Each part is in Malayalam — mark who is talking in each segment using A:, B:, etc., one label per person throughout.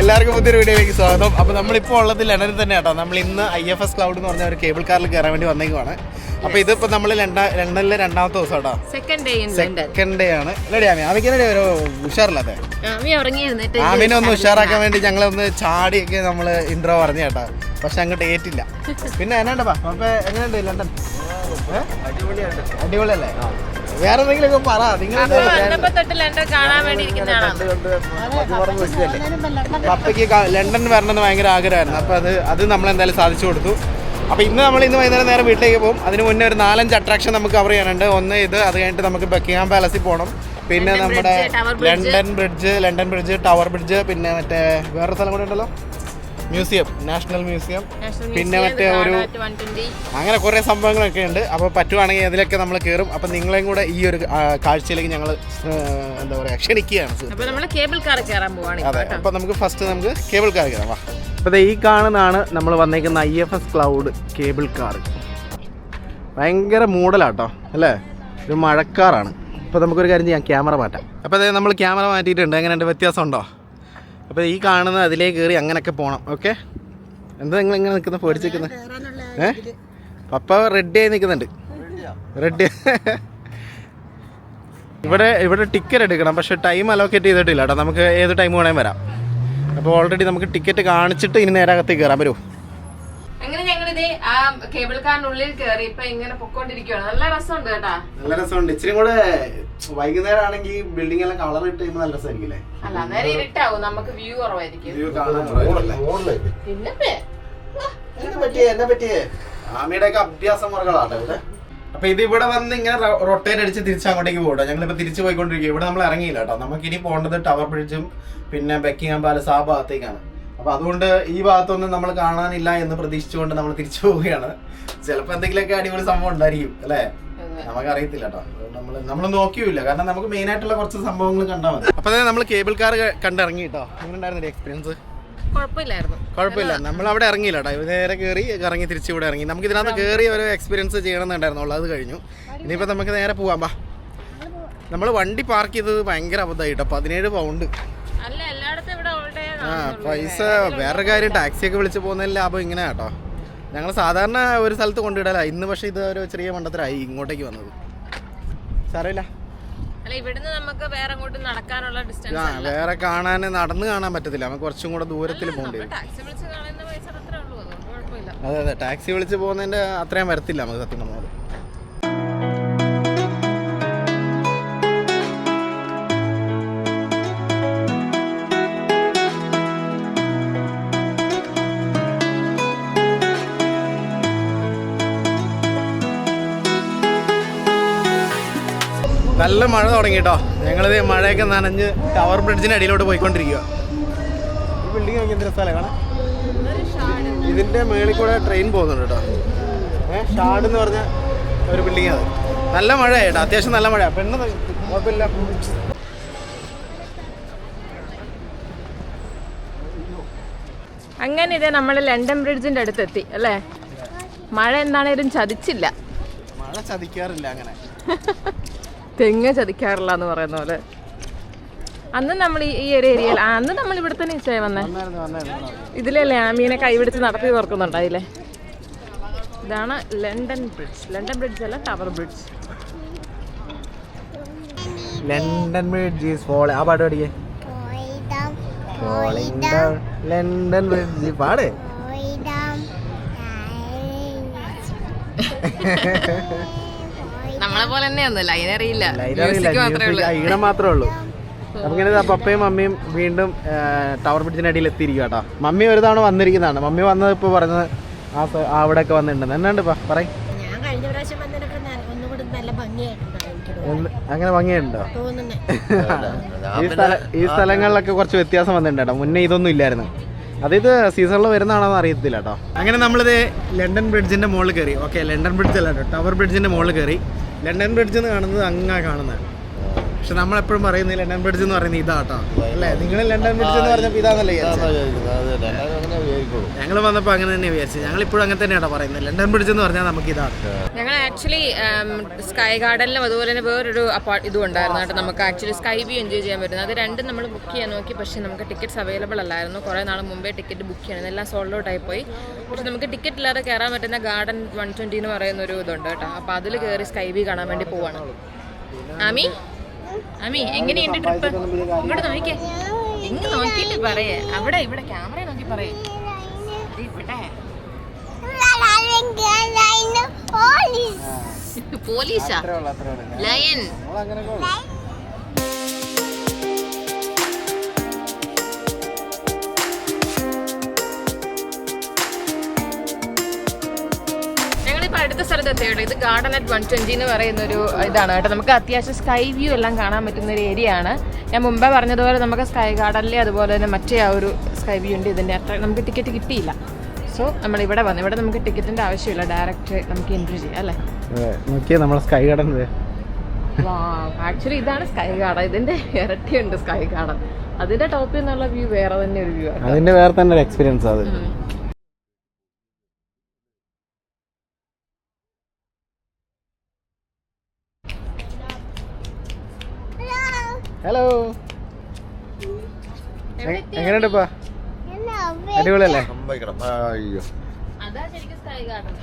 A: എല്ലാവർക്കും പുതിയൊരു വീഡിയോയിലേക്ക് സ്വാഗതം. അപ്പോൾ നമ്മളിപ്പോൾ ഉള്ളത് ലണ്ടനിൽ തന്നെ കേട്ടോ നമ്മൾ ഇന്ന് ഐ എഫ് എസ് ക്ലൗഡ് എന്ന് പറഞ്ഞ ഒരു കേബിൾ കാറിൽ കയറാൻ വേണ്ടി വന്നേക്കുവാണ്. അപ്പോൾ ഇതിപ്പോൾ നമ്മൾ ലണ്ട ലണ്ടനിലെ രണ്ടാമത്തെ ദിവസം കേട്ടോ
B: second day in London
A: second day ആണ്. അല്ലേ ആമി ആമിക്ക് ഒരു ഉഷാറില്ലാതെ ആമിനെ ഒന്ന് ഉഷാറാക്കാൻ വേണ്ടി ഞങ്ങളൊന്ന് ചാടിയൊക്കെ നമ്മൾ ഇൻട്രോ പറഞ്ഞു കേട്ടോ. പക്ഷെ അങ്ങോട്ട് ഏറ്റില്ല. പിന്നെ എന്നാണ്ടപ്പാ അപ്പൊ എങ്ങനെയുണ്ട് ലണ്ടൻ? അടിപൊളിയല്ലേ? വേറെ എന്തെങ്കിലും ഒക്കെ പറ നിങ്ങൾ
B: അപ്പൊ
A: പപ്പയ്ക്ക് ലണ്ടൻ വരണമെന്ന് ഭയങ്കര ആഗ്രഹമായിരുന്നു. അപ്പൊ അത് അത് നമ്മൾ എന്തായാലും സാധിച്ചു കൊടുത്തു. അപ്പോൾ ഇന്ന് നമ്മൾ ഇന്ന് വൈകുന്നേരം നേരെ വീട്ടിലേക്ക് പോകും. അതിന് മുന്നേ ഒരു നാലഞ്ച് അട്രാക്ഷൻ നമുക്ക് കവർ ചെയ്യാനുണ്ട്. ഒന്ന് ഇത് അത് കഴിഞ്ഞിട്ട് നമുക്ക് ബക്കിംഗ്ഹാം പാലസിൽ പോകണം പിന്നെ നമ്മുടെ. London Bridge London Bridge Tower Bridge പിന്നെ മറ്റേ വേറെ സ്ഥലം കൂടെ ഉണ്ടല്ലോ? Museum national museum. പിന്നെ മറ്റേ ഒരു അങ്ങനെ കുറേ സംഭവങ്ങളൊക്കെ ഉണ്ട്. അപ്പോൾ പറ്റുവാണെങ്കിൽ അതിലൊക്കെ നമ്മൾ കയറും അപ്പൊ നിങ്ങളെയും കൂടെ ഈ ഒരു കാഴ്ചയിലേക്ക് ഞങ്ങൾ എന്താ പറയുക ക്ഷണിക്കുകയാണ്
B: അപ്പോൾ നമ്മൾ കേബിൾ കാർ കയറാൻ പോവാണ്
A: അതെ.
B: കേട്ടോ.
A: അപ്പൊ നമുക്ക് ഫസ്റ്റ് നമുക്ക് കേബിൾ കാർ കയറാം വാ. അപ്പോൾ ഈ കാണുന്നതാണ് നമ്മൾ വന്നേക്കുന്ന I F S cloud cable car ഭയങ്കര മൂടലാട്ടോ അല്ലേ? ഒരു മഴക്കാറാണ്. അപ്പോൾ നമുക്കൊരു കാര്യം ചെയ്യാം ക്യാമറ മാറ്റാം. അപ്പോൾ അതായത് നമ്മൾ ക്യാമറ മാറ്റിയിട്ടുണ്ട്. എങ്ങനെയുണ്ട്? വ്യത്യാസം ഉണ്ടോ അപ്പോൾ ഈ കാണുന്ന അതിലേക്ക് കയറി അങ്ങനെയൊക്കെ പോകണം ഓക്കെ എന്താ നിങ്ങൾ ഇങ്ങനെ നിൽക്കുന്ന? പേടിച്ച് ഏ? പപ്പ റെഡി ആയി നിൽക്കുന്നുണ്ട്. റെഡി ഇവിടെ ഇവിടെ ടിക്കറ്റ് എടുക്കണം പക്ഷെ ടൈം അലോക്കേറ്റ് ചെയ്തിട്ടില്ല കേട്ടോ നമുക്ക് ഏത് ടൈം വേണേലും വരാം. അപ്പോൾ ഓൾറെഡി നമുക്ക് ടിക്കറ്റ് കാണിച്ചിട്ട് ഇനി നേരകത്തേക്ക് കയറാൻ വരൂ
B: ഞങ്ങളിത് ആ കേബിൾ കാറിനുള്ളിൽ കയറി ഇപ്പൊ ഇങ്ങനെ പൊക്കോണ്ടിരിക്കുവാണ്. നല്ല രസമുണ്ട് കേട്ടാ.
A: നല്ല രസമുണ്ട്. ഇച്ചിരി കൂടെ വൈകുന്നേരം ആണെങ്കിൽ ബിൽഡിംഗ് എല്ലാം കളർ ഇട്ട് കഴിയുമ്പോൾ നല്ല രസമായിരിക്കില്ലേ
B: അല്ല അന്നേരം ഇരുട്ടാവും. നമുക്ക് വ്യൂ കുറവായിരിക്കും.
A: വ്യൂ കാണാൻ
B: പിന്നെ
A: എന്നെ പറ്റിയേ? എന്നെ പറ്റിയേ? ആമിയുടെ ഒക്കെ അഭ്യാസ മുറകളാണ് ഇവിടെ. അപ്പൊ ഇത് ഇവിടെ വന്ന് ഇങ്ങനെ റൊട്ടേറ്റ് അടിച്ച് തിരിച്ച് അങ്ങോട്ടേക്ക് പോകട്ടോ ഞങ്ങളിപ്പോ തിരിച്ചു പോയിക്കൊണ്ടിരിക്കും ഇവിടെ നമ്മൾ ഇറങ്ങിയില്ല കേട്ടോ. നമുക്ക് ഇനി പോകേണ്ടത് ടവർ ബ്രിഡ്ജും പിന്നെ ബെക്കിംഗ്ഹാം പാലസ് ആ ഭാഗത്തേക്കാണ്. അപ്പൊ അതുകൊണ്ട് ഈ ഭാഗത്തൊന്നും നമ്മൾ കാണാനില്ല എന്ന് പ്രതീക്ഷിച്ചുകൊണ്ട് നമ്മൾ തിരിച്ചു പോവുകയാണ്. ചിലപ്പോൾ എന്തെങ്കിലുമൊക്കെ അടിപൊളി സംഭവം ഉണ്ടായിരിക്കും അല്ലേ?
B: നമുക്കറിയത്തില്ല
A: നമുക്ക് അറിയത്തില്ല കേട്ടോ നമ്മൾ നമ്മൾ നോക്കിയില്ല. കാരണം നമുക്ക് മെയിൻ ആയിട്ടുള്ള കുറച്ച് സംഭവങ്ങൾ കണ്ടാൽ മതി. അപ്പൊ നമ്മൾ കേബിൾ കാർ കണ്ടിറങ്ങി കേട്ടോ. അങ്ങനെ ഉണ്ടായിരുന്നില്ല എക്സ്പീരിയൻസ്
B: കുഴപ്പമില്ലായിരുന്നു.
A: കുഴപ്പമില്ല. നമ്മൾ അവിടെ ഇറങ്ങിയില്ല കേട്ടോ. നേരെ കയറി ഇറങ്ങി തിരിച്ചു ഇവിടെ ഇറങ്ങി. നമുക്ക് ഇതിനകത്ത് കയറി ഒരു എക്സ്പീരിയൻസ് ചെയ്യണമെന്നുണ്ടായിരുന്നുള്ളൂ. അത് കഴിഞ്ഞു. ഇനിയിപ്പോൾ നമുക്ക് നേരെ പോവാൻ ബാ. നമ്മൾ വണ്ടി പാർക്ക് ചെയ്തത് ഭയങ്കര അബദ്ധമായി കേട്ടോ പതിനേഴ് പൗണ്ട് ആ പൈസ വേറൊരു കാര്യം ടാക്സിയൊക്കെ വിളിച്ച് പോകുന്നതിൽ ലാഭം ഇങ്ങനെ കേട്ടോ. ഞങ്ങൾ സാധാരണ ഒരു സ്ഥലത്ത് കൊണ്ടിടല ഇന്ന് പക്ഷെ ഇത് ഒരു ചെറിയ മണ്ടത്തിലായി ഇങ്ങോട്ടേക്ക് വന്നത്. സാരമില്ല.
B: അല്ല ഇവിടുന്ന് നമുക്ക് വേറെ അങ്ങോട്ട് നടക്കാനുള്ള ഡിസ്റ്റൻസ് ആ
A: വേറെ കാണാൻ നടന്നു കാണാൻ പറ്റത്തില്ല. നമുക്ക് കുറച്ചും കൂടെ ദൂരത്തിൽ പോകേണ്ടി വരും.
B: ടാക്സി വിളിച്ച് കാണുന്ന പൈസ അത്രേ ഉള്ളൂ. അതുകൊണ്ട് കുഴപ്പമില്ല.
A: അതെ അതെ. ടാക്സി വിളിച്ച് പോകുന്നതിന്റെ അത്രയും വരത്തില്ല നമുക്ക് സത്യം പറഞ്ഞാൽ നല്ല മഴ തുടങ്ങി കേട്ടോ ഞങ്ങളിത് മഴയൊക്കെ നനഞ്ഞ് ടവർ ബ്രിഡ്ജിന് അടിയിലോട്ട് പോയിക്കൊണ്ടിരിക്കുക ഈ ബിൽഡിംഗ് നോക്കി എന്തൊരു സ്ഥലം കാണാം ഇതിന്റെ മേളിൽ കൂടെ ട്രെയിൻ പോകുന്നുണ്ട് കേട്ടോ ഏഹ് ഷാഡ് എന്ന് പറഞ്ഞ ഒരു ബിൽഡിംഗ് അത്. നല്ല മഴ കേട്ടോ അത്യാവശ്യം നല്ല മഴ പെണ്ണ് കുഴപ്പമില്ല.
B: അങ്ങനെ ഇതേ നമ്മൾ ലണ്ടൻ ബ്രിഡ്ജിന്റെ അടുത്തെത്തി അല്ലേ? മഴ എന്താണേലും ചതിച്ചില്ല.
A: മഴ ചതിക്കാറില്ല അങ്ങനെ.
B: തെങ്ങ് ചതിക്കാറില്ല എന്ന് പറയുന്ന പോലെ. അന്ന് നമ്മൾ ഈ ഈ ഒരു ഏരിയയിൽ അന്ന് നമ്മൾ ഇവിടെ തന്നെ ഇച്ചേ വന്നേ. ഇതിലല്ലേ ആമീനെ കൈപിടിച്ച് നടത്തി തുറക്കുന്നുണ്ടായില്ലേ? ഇതാണ് ലണ്ടൻ ബ്രിഡ്ജ് ലണ്ടൻ ബ്രിഡ്ജ് അല്ല Tower Bridge
A: London Bridge is falling ആ പാട്ട് down, ലണ്ടൻ ബ്രിഡ്ജ് പാട്.
B: നമ്മളെ പോലെ തന്നെയാണ് ലൈൻ അറിയില്ല
A: അറിയില്ല ഈണം മാത്രമേ ഉള്ളൂ. നമുക്കിങ്ങനെ പപ്പയും മമ്മിയും വീണ്ടും ടവർ ബ്രിഡ്ജിന്റെ അടിയിൽ എത്തിയിരിക്കുക കേട്ടോ മമ്മി ഒരു തവണ വന്നിരിക്കുന്നതാണ്. മമ്മി വന്നത് ഇപ്പൊ പറഞ്ഞത് ആ അവിടെ ഒക്കെ വന്നിട്ടുണ്ട് എന്നാണ്ട് പറയും. അങ്ങനെ ഭംഗിയുണ്ടോ?
C: തോന്നുന്നേ.
A: ഈ സ്ഥല ഈ സ്ഥലങ്ങളിലൊക്കെ കുറച്ച് വ്യത്യാസം വന്നിട്ടുണ്ട് കേട്ടോ മുന്നേ ഇതൊന്നും ഇല്ലായിരുന്നു. അതായത് സീസണിൽ വരുന്നതാണോ അറിയത്തില്ല കേട്ടോ. അങ്ങനെ നമ്മളിത് ലണ്ടൻ ബ്രിഡ്ജിന്റെ മുകളിൽ കയറി. ഓക്കെ ലണ്ടൻ ബ്രിഡ്ജ് അല്ല ടവർ ബ്രിഡ്ജിന്റെ മുകളിൽ കയറി. ലണ്ടൻ ബ്രിഡ്ജ് എന്ന് കാണുന്നത് അങ്ങാ കാണുന്നത് പക്ഷെ നമ്മളെപ്പോഴും പറയുന്നത് ലണ്ടൻ ബ്രിഡ്ജ് എന്ന് പറയുന്നത് ഇതാട്ടോ. അല്ലേ? നിങ്ങൾ ലണ്ടൻ ബ്രിഡ്ജ് എന്ന് പറഞ്ഞപ്പോൾ ഇതാണല്ലേ വിചാരിച്ചത്? ഞങ്ങൾ വന്നപ്പോൾ അങ്ങനെ തന്നെ വിചാരിച്ചു. ഞങ്ങൾ ഇപ്പോഴും അങ്ങനെ തന്നെയാണോ പറയുന്നത്. ലണ്ടൻ ബ്രിഡ്ജ് എന്ന് പറഞ്ഞാൽ നമുക്ക് ഇതാണ്
B: ഞങ്ങൾ ആക്ച്വലി സ്കൈ ഗാർഡനിലും അതുപോലെ തന്നെ വേറൊരു ഇതും ഉണ്ടായിരുന്നു കേട്ടോ. നമുക്ക് ആക്ച്വലി സ്കൈ വ്യൂ എൻജോയ് ചെയ്യാൻ പറ്റുന്നത്. അത് രണ്ടും നമ്മൾ ബുക്ക് ചെയ്യാൻ നോക്കി. പക്ഷേ നമുക്ക് ടിക്കറ്റ്സ് അവൈലബിൾ അല്ലായിരുന്നു. കുറേ നാൾ മുമ്പേ ടിക്കറ്റ് ബുക്ക് ചെയ്യണം. എല്ലാം സോൾഡ് ഔട്ട് ആയിപ്പോയി പോയി. പക്ഷെ നമുക്ക് ടിക്കറ്റ് ഇല്ലാതെ കയറാൻ പറ്റുന്ന ഗാർഡൻ വൺ ട്വന്റി എന്ന് പറയുന്ന ഒരു ഇതുണ്ട് കേട്ടോ. അപ്പോൾ അതിൽ കയറി സ്കൈ വ്യൂ കാണാൻ വേണ്ടി പോവാണ്. ആമി? ആമി എങ്ങനെയുണ്ട് ട്രിപ്പ്? ഇവിടെ നോക്കിയേ. ഇങ്ങ് നോക്കിട്ട് പറയേ? അവിടെ ഇവിടെ ക്യാമറ നോക്കി പറയേ. ഇവിടെ. പോലീസാ? ലയൻ. എത്തിയുള്ളൂ ഇത് ഗാർഡൻ അറ്റ് വൺ ട്വന്റി എന്ന് പറയുന്ന ഒരു ഇതാണ് കേട്ടോ. നമുക്ക് അത്യാവശ്യം സ്കൈ വ്യൂ എല്ലാം കാണാൻ പറ്റുന്ന ഒരു ഏരിയ ആണ്. ഞാൻ മുമ്പേ പറഞ്ഞതുപോലെ നമുക്ക് സ്കൈ ഗാർഡനിലെ അതുപോലെ തന്നെ മറ്റേ ആ ഒരു സ്കൈ വ്യൂ ഉണ്ട്. ഇതിന്റെ അത്ര നമുക്ക് ടിക്കറ്റ് കിട്ടിയില്ല. സോ നമ്മൾ ഇവിടെ വന്നു. ഇവിടെ നമുക്ക് ടിക്കറ്റിന്റെ ആവശ്യമില്ല. ഡയറക്റ്റ് നമുക്ക് എൻട്രി ചെയ്യാം അല്ലേ?
A: നമ്മളെ സ്കൈ ഗാർഡൻ
B: ആക്ച്വലി ഇതാണ് സ്കൈ ഗാർഡൻ ഇതിന്റെ ഇരട്ടി ഉണ്ട് സ്കൈ ഗാർഡൻ അതിന്റെ ടോപ്പിൽ നിന്നുള്ള വ്യൂ വേറെ തന്നെ ഒരു വ്യൂ ആണ്
A: അതിന്റെ വേറെ തന്നെ ഒരു എക്സ്പീരിയൻസ് അത്. എങ്ങനെയുണ്ട് ഇപ്പാ അടിപൊളിയല്ലേ?
D: അയ്യോ.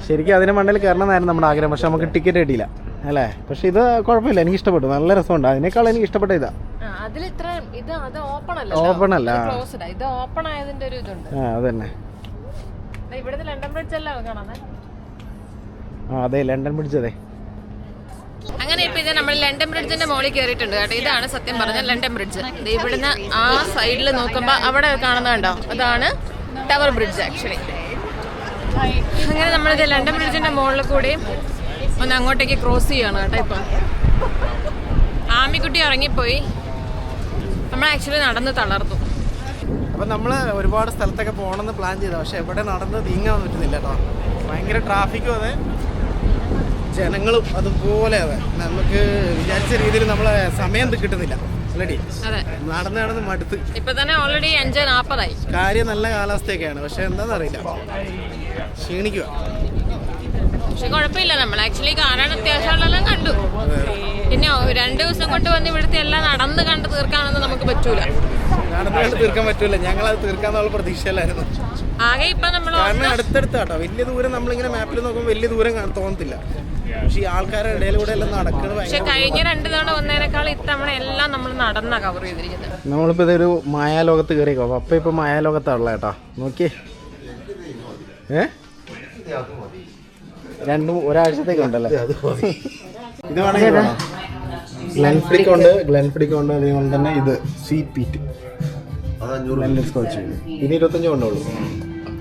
B: ശരിക്കും
A: അതിന് മണ്ണിൽ കയറണമെന്നായിരുന്നു നമ്മുടെ ആഗ്രഹം പക്ഷെ നമുക്ക് ടിക്കറ്റ് കിട്ടിയില്ല അല്ലേ? പക്ഷെ ഇത് കുഴപ്പമില്ല എനിക്ക് ഇഷ്ടപ്പെട്ടു. നല്ല രസമുണ്ട്. അതിനേക്കാൾ എനിക്ക് ഇഷ്ടപ്പെട്ട ഇതാ.
B: ആ, അതിൽ ഇത്ര ഇത് അത് ഓപ്പൺ അല്ല
A: Open അല്ല.
B: ക്ലോസ്ഡ് ഇത് ഓപ്പൺ ആയതിന്റെ ഒരു ഇതുണ്ട്.
A: ആ അതന്നെ.
B: ദേ ലണ്ടൻ ബ്രിഡ്ജ് അല്ല കാണാൻ
A: ആ അതെ ലണ്ടൻ ബ്രിഡ്ജ് അതെ.
B: അങ്ങനെ ഇപ്പൊ ഇത് നമ്മൾ ലണ്ടൻ ബ്രിഡ്ജിന്റെ മുകളിൽ കയറിയിട്ടുണ്ട് കേട്ടോ. ഇതാണ് സത്യം പറഞ്ഞ ലണ്ടൻ ബ്രിഡ്ജ് ഇവിടുന്ന് ആ സൈഡിൽ നോക്കുമ്പോ അവിടെ കാണുന്ന കണ്ടോ? അതാണ് ടവർ ബ്രിഡ്ജ് ആക്ച്വലി അങ്ങനെ നമ്മൾ നമ്മളിത് ലണ്ടൻ ബ്രിഡ്ജിന്റെ മുകളിൽ കൂടി ഒന്ന് അങ്ങോട്ടേക്ക് ക്രോസ് ചെയ്യാണ് കേട്ടോ ഇപ്പൊ. ആമിക്കുട്ടി ഇറങ്ങിപ്പോയി. നമ്മൾ ആക്ച്വലി നടന്ന് തളർന്നു.
A: അപ്പൊ നമ്മൾ ഒരുപാട് സ്ഥലത്തൊക്കെ പോകണമെന്ന് പ്ലാൻ ചെയ്തു. പക്ഷേ എവിടെ നടന്ന് നീങ്ങാൻ പറ്റുന്നില്ല കേട്ടോ. ഭയങ്കര ട്രാഫിക്കും അതെ. ജനങ്ങളും അതുപോലെ അതെ നമുക്ക് വിചാരിച്ച രീതിയിൽ നമ്മളെ സമയം കിട്ടുന്നില്ല.
B: ഓൾറെഡി
A: നടന്ന് നടന്ന് മടുത്ത്.
B: ഇപ്പൊ തന്നെ ഓൾറെഡി അഞ്ച് നാപ്പതായി.
A: കാര്യം നല്ല കാലാവസ്ഥയൊക്കെയാണ്. പക്ഷെ എന്താണെന്നറിയില്ല ക്ഷീണിക്കുക
B: പക്ഷെ കുഴപ്പമില്ല. നമ്മൾ ആക്ച്വലി കാണാൻ അത്യാവശ്യമുള്ളതെല്ലാം കണ്ടു. പിന്നെ രണ്ടു ദിവസം കൊണ്ട് വന്ന് ഇവിടുത്തെ എല്ലാം നടന്ന് കണ്ട് തീർക്കാനൊന്നും നമുക്ക് പറ്റൂല.
A: നടന്ന് കണ്ട് തീർക്കാൻ പറ്റൂല. അത് തീർക്കാന്നുള്ള പ്രതീക്ഷയിലായിരുന്നു.
B: ആകെ ഇപ്പൊ നമ്മൾ
A: കാരണം അടുത്തടുത്ത് കേട്ടോ വലിയ ദൂരം നമ്മളിങ്ങനെ മാപ്പിൽ നോക്കുമ്പോൾ വലിയ ദൂരം തോന്നത്തില്ല. പക്ഷെ ഈ ആൾക്കാരുടെ ഇടയിൽ കൂടെ എല്ലാം നടക്കുന്നത്
B: പക്ഷെ കഴിഞ്ഞ രണ്ട് തവണ വന്നതിനേക്കാൾ ഇത്തവണ എല്ലാം നമ്മൾ നടന്ന കവർ ചെയ്തിരിക്കുന്നത്.
A: നമ്മളിപ്പോ ഇതൊരു മായാലോകത്ത് കയറിയോ അപ്പൊ ഇപ്പൊ മായാലോകത്താണല്ലോ ഏട്ടാ. നോക്കിയേ ഏ? രണ്ടും ഒരാഴ്ചത്തേക്ക് ഉണ്ടല്ലേ? ഇത് വേണമെങ്കിൽ വേണം. ഗ്ലെൻഫിഡിക് ഉണ്ട്. ഗ്ലെൻഫിഡിക് ഉണ്ട്. അതുപോലെ തന്നെ ഇത് സി പി ടി സ്കോച്ച് ഇത് ഇരുപത്തഞ്ച് കൊണ്ടുള്ളൂ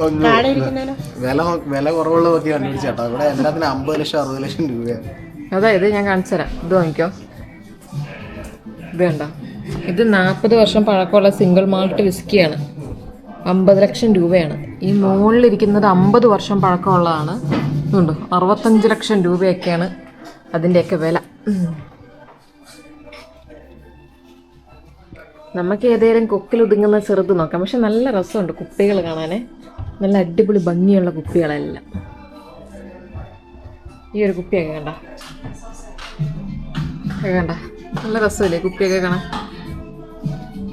A: വില വില കുറവുള്ള നോക്കി കണ്ടുപിടിച്ചേട്ടോ ഇവിടെ എല്ലാത്തിനും അമ്പത് ലക്ഷം അറുപത് ലക്ഷം രൂപയാണ്
B: അതായത് ഞാൻ കാണിച്ചു തരാം. ഇത് വാങ്ങിക്കോ. ഇത് കണ്ട? ഇത് നാൽപ്പത് വർഷം പഴക്കമുള്ള സിംഗിൾ മാൾട്ട് വിസ്കിയാണ് അമ്പത് ലക്ഷം രൂപയാണ്. ഈ മുകളിലിരിക്കുന്നത് അമ്പത് വർഷം പഴക്കമുള്ളതാണ്. ഉണ്ട് അറുപത്തഞ്ച് ലക്ഷം രൂപയൊക്കെയാണ് അതിന്റെയൊക്കെ വില. നമുക്ക് ഏതെങ്കിലും കൊക്കിൽ ഒതുങ്ങുന്ന ചെറുത് നോക്കാം. പക്ഷെ നല്ല രസമുണ്ട് കുപ്പികൾ കാണാനേ. നല്ല അടിപൊളി ഭംഗിയുള്ള കുപ്പികളെല്ലാം. ഈ ഒരു കുപ്പിയൊക്കെ കണ്ട. കണ്ട. നല്ല രസമില്ലേ കുപ്പിയൊക്കെ കാണാൻ?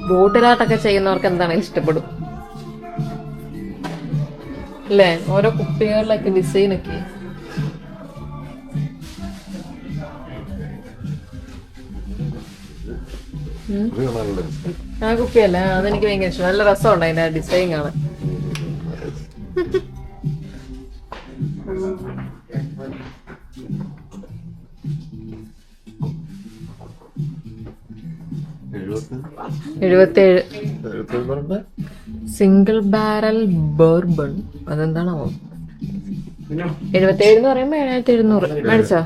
B: ബോട്ടിലാട്ടൊക്കെ ചെയ്യുന്നവർക്ക് എന്താണെങ്കിലും ഇഷ്ടപ്പെടും. അല്ലേ? ഓരോ കുപ്പികളിലൊക്കെ ഡിസൈനൊക്കെ. ആ കുപ്പിയല്ലേ? അതെനിക്ക് ഭയങ്കര ഇഷ്ടം. നല്ല രസമുണ്ട് അതിന്റെ ഡിസൈൻ കാണാൻ. എഴുപത്തേഴ്. സിംഗിൾ ബാരൽ ബോർബൺ അതെന്താണോ എഴുപത്തേഴ് എന്ന് പറയുമ്പോ ഏഴായിരത്തി എഴുന്നൂറ് മേടിച്ചോ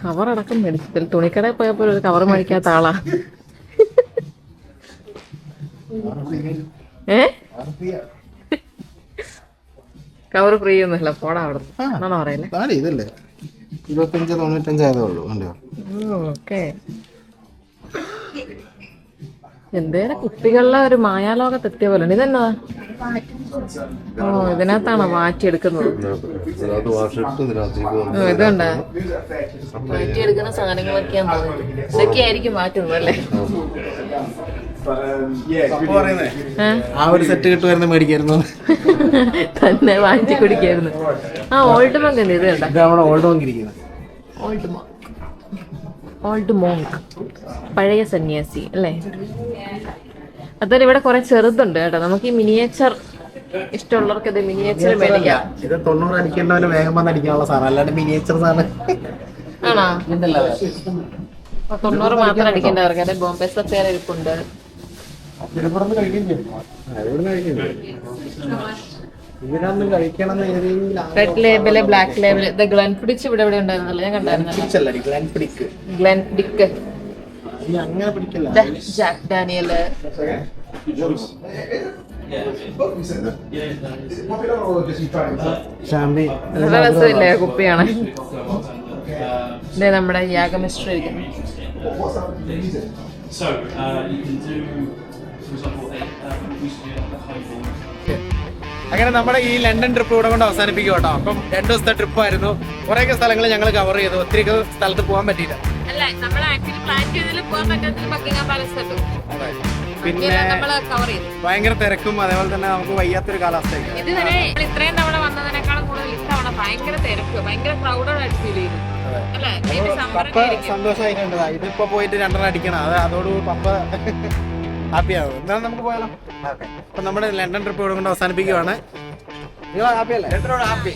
B: കവർ അടക്കം മേടിച്ചതിൽ തുണിക്കടയിൽ പോയപ്പോൾ ഒരു കവർ മേടിക്കാത്ത ആളാ. ഏ? കവർ ഫ്രീ ഒന്നുമില്ല പോടാ അവിടെ ആണോ പറയല്ലേ
A: ഇതല്ലേ? ഇരുപത്തഞ്ച് തൊണ്ണൂറ്റഞ്ചായതേ ഉള്ളൂ അല്ലയോ
B: ഓക്കെ. എന്തേലും കുപ്പികളിലെ ഒരു മായാലോകത്ത് എത്തിയ പോലെ. ഇതെന്നാ? ഓ ഇതിനകത്താണോ മാറ്റിയെടുക്കുന്നത് ഇതുണ്ടാ? മാറ്റിയെടുക്കുന്ന സാധനങ്ങളൊക്കെയാന്ന് ഇതൊക്കെ ആയിരിക്കും മാറ്റുന്നത് അല്ലേ?
A: ആ ഒരു സെറ്റ് കിട്ടുമായിരുന്നു മേടിക്കായിരുന്നു.
B: തന്നെ വാങ്ങി കുടിക്കായിരുന്നു. ആ ഓൾഡ് മങ്ക് എന്ത് ഇത് കണ്ട?
A: ഇത് നമ്മുടെ ഓൾഡ് വന്നിരിക്കുന്നത്
B: ഓൾഡ് മോങ്ക് ഓൾഡ് മോങ്ക് പഴയ സന്യാസി അല്ലേ? അതുപോലെ ഇവിടെ കുറെ ചെറുതുണ്ട് കേട്ടോ. നമുക്ക് ഈ മിനിയേച്ചർ ഇഷ്ടമുള്ളവർക്ക് ഇത് മിനിയേച്ചർ മേടിക്കാം.
A: ഇത് തൊണ്ണൂറ് അടിക്കേണ്ടവന് വേഗം വന്ന് അടിക്കാനുള്ള സാധനം. അല്ലാണ്ട് മിനിയേച്ചർ സാധനം.
B: ആണോ? തൊണ്ണൂറ് മാത്രം അടിക്കേണ്ടവർക്ക്. അല്ലെ ബോംബെ സഫയർ
A: കഴിക്കുന്നത് ഇതിനൊന്നും കഴിക്കണം
B: റെഡ് ലേബൽ ബ്ലാക്ക് ലേബൽ ഇത് ഗ്ലെൻ പിടിച്ച് ഇവിടെ ഇവിടെ ഉണ്ടായിരുന്നല്ലോ ഞാൻ
A: കണ്ടായിരുന്നു അങ്ങനെ പിടിക്കല്ല.
B: ജാക്ക് ഡാനിയൽ
A: ഷാമ്പി
B: നല്ല രസമില്ലേ കുപ്പിയാണ്? നമ്മുടെ യാഗമിസ്റ്റർ ഇരിക്കുന്നു.
E: So uh, you can do,
A: അങ്ങനെ നമ്മുടെ ഈ ലണ്ടൻ ട്രിപ്പ് ഇവിടെ കൊണ്ട് അവസാനിപ്പിക്കും കേട്ടോ അപ്പം രണ്ടു ദിവസത്തെ ട്രിപ്പ് ആയിരുന്നു. കുറേയൊക്കെ സ്ഥലങ്ങൾ ഞങ്ങൾ കവർ ചെയ്തു. ഒത്തിരി സ്ഥലത്ത് പോകാൻ പറ്റിയില്ല. പിന്നെ
B: നമ്മൾ കവർ ചെയ്തു.
A: ഭയങ്കര തിരക്കും അതേപോലെ തന്നെ നമുക്ക് വയ്യാത്തൊരു കാലാവസ്ഥയൊക്കെ.
B: ഇതുവരെ ഇത്രയും തവണ വന്നതിനേക്കാളും കൂടുതൽ ഇത്തവണ ഭയങ്കര തിരക്ക് ഭയങ്കര ക്രൗഡഡ് ആയിട്ട് ഫീൽ ചെയ്തു.
A: പപ്പ. സന്തോഷമായിട്ടുണ്ട്. ഇതിപ്പോ പോയിട്ട് രണ്ടെണ്ണം അടിക്കണം. അത് അതോടുകൂടി പപ്പ ഹാപ്പിയാവും എന്നാലും നമുക്ക് പോയാലോ? അപ്പൊ നമ്മുടെ ലണ്ടൻ ട്രിപ്പ് ഇവിടെ കൊണ്ട് അവസാനിപ്പിക്കുവാണ്. നിങ്ങൾ ഹാപ്പി അല്ലേ? ഹാപ്പി